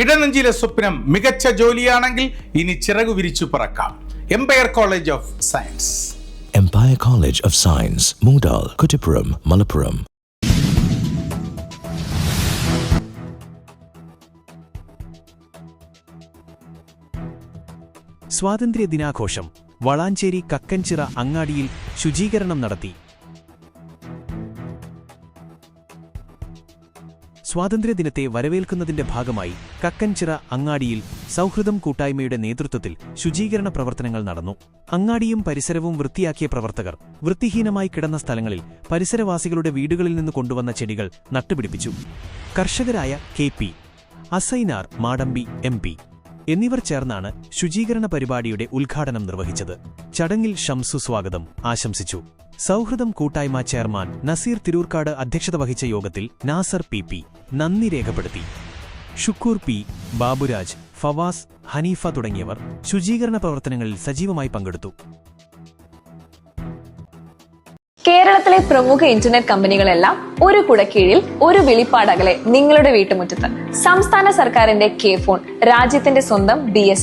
ഇടനെഞ്ചിലെ സ്വപ്നം മികച്ച ജോലിയാണെങ്കിൽ ഇനി ചിറകു വിരിച്ചു പറക്കാം. Empire College of Science Empire College of Science Moondal, Kuttipuram, Malappuram സ്വാതന്ത്ര്യ ദിനാഘോഷം വളാഞ്ചേരി കക്കൻചിറ അങ്ങാടിയിൽ ശുചീകരണം നടത്തി. സ്വാതന്ത്ര്യദിനത്തെ വരവേൽക്കുന്നതിന്റെ ഭാഗമായി കക്കൻചിറ അങ്ങാടിയിൽ സൗഹൃദം കൂട്ടായ്മയുടെ നേതൃത്വത്തിൽ ശുചീകരണ പ്രവർത്തനങ്ങൾ നടന്നു. അങ്ങാടിയും പരിസരവും വൃത്തിയാക്കിയ പ്രവർത്തകർ വൃത്തിഹീനമായി കിടന്ന സ്ഥലങ്ങളിൽ പരിസരവാസികളുടെ വീടുകളിൽ നിന്ന് കൊണ്ടുവന്ന ചെടികൾ നട്ടുപിടിപ്പിച്ചു. കർഷകരായ K P Asainar Madambi M P എന്നിവർ ചേർന്നാണ് ശുചീകരണ പരിപാടിയുടെ ഉദ്ഘാടനം നിർവഹിച്ചത്. ചടങ്ങിൽ ഷംസു സ്വാഗതം. ആശംസിച്ചു. സൗഹൃദം കൂട്ടായ്മ ചെയർമാൻ നസീർ തിരൂർക്കാട് അധ്യക്ഷത വഹിച്ച യോഗത്തിൽ നാസർ പി പി. നന്ദി രേഖപ്പെടുത്തി. ഷുക്കൂർ പി ബാബുരാജ് ഫവാസ് ഹനീഫ തുടങ്ങിയവർ ശുചീകരണ പ്രവർത്തനങ്ങളിൽ സജീവമായി പങ്കെടുത്തു. കേരളത്തിലെ പ്രമുഖ ഇന്റർനെറ്റ് കമ്പനികളെല്ലാം ഒരു കുടക്കീഴിൽ ഒരു വെളിപ്പാടകലെ നിങ്ങളുടെ വീട്ടുമുറ്റത്ത്. സംസ്ഥാന സർക്കാരിന്റെ കെ ഫോൺ രാജ്യത്തിന്റെ സ്വന്തം ബി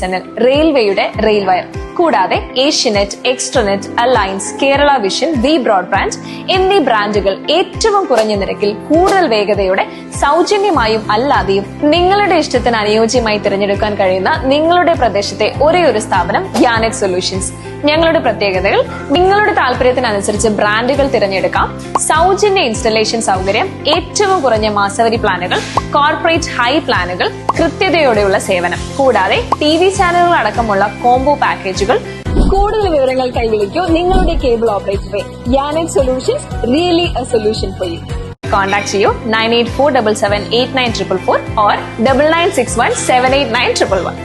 റെയിൽവേയുടെ റെയിൽ വയർ കൂടാതെ Asianet extranet alliance Kerala vision V broadband എന്നീ ബ്രാൻഡുകൾ ഏറ്റവും കുറഞ്ഞ നിരക്കിൽ കൂടുതൽ വേഗതയോടെ സൗജന്യമായും അല്ലാതെയും നിങ്ങളുടെ ഇഷ്ടത്തിന് അനുയോജ്യമായി തിരഞ്ഞെടുക്കാൻ കഴിയുന്ന നിങ്ങളുടെ പ്രദേശത്തെ ഒരേ ഒരു സ്ഥാപനം ഗ്യാനക് സൊല്യൂഷൻസ് ഞങ്ങളുടെ പ്രത്യേകതകൾ നിങ്ങളുടെ താല്പര്യത്തിനനുസരിച്ച് ബ്രാൻഡുകൾ തിരഞ്ഞെടുക്കാം സൗജന്യ ഇൻസ്റ്റലേഷൻ സൗകര്യം ഏറ്റവും കുറഞ്ഞ മാസവരി പ്ലാനുകൾ കോർപ്പറേറ്റ് ഹൈ പ്ലാനുകൾ കൃത്യതയോടെയുള്ള സേവനം. കൂടാതെ ടി വി ചാനലുകൾ അടക്കമുള്ള കോംബോ പാക്കേജുകൾ കൂടുതൽ വിവരങ്ങൾ കൈവിളിക്കൂ. നിങ്ങളുടെ കേബിൾ ഓപ്പറേറ്ററെ യാനെറ്റ് solutions really a solution for you contact ചെയ്യൂ. Nine eight four double seven eight nine triple four or double nine six one seven eight nine triple one.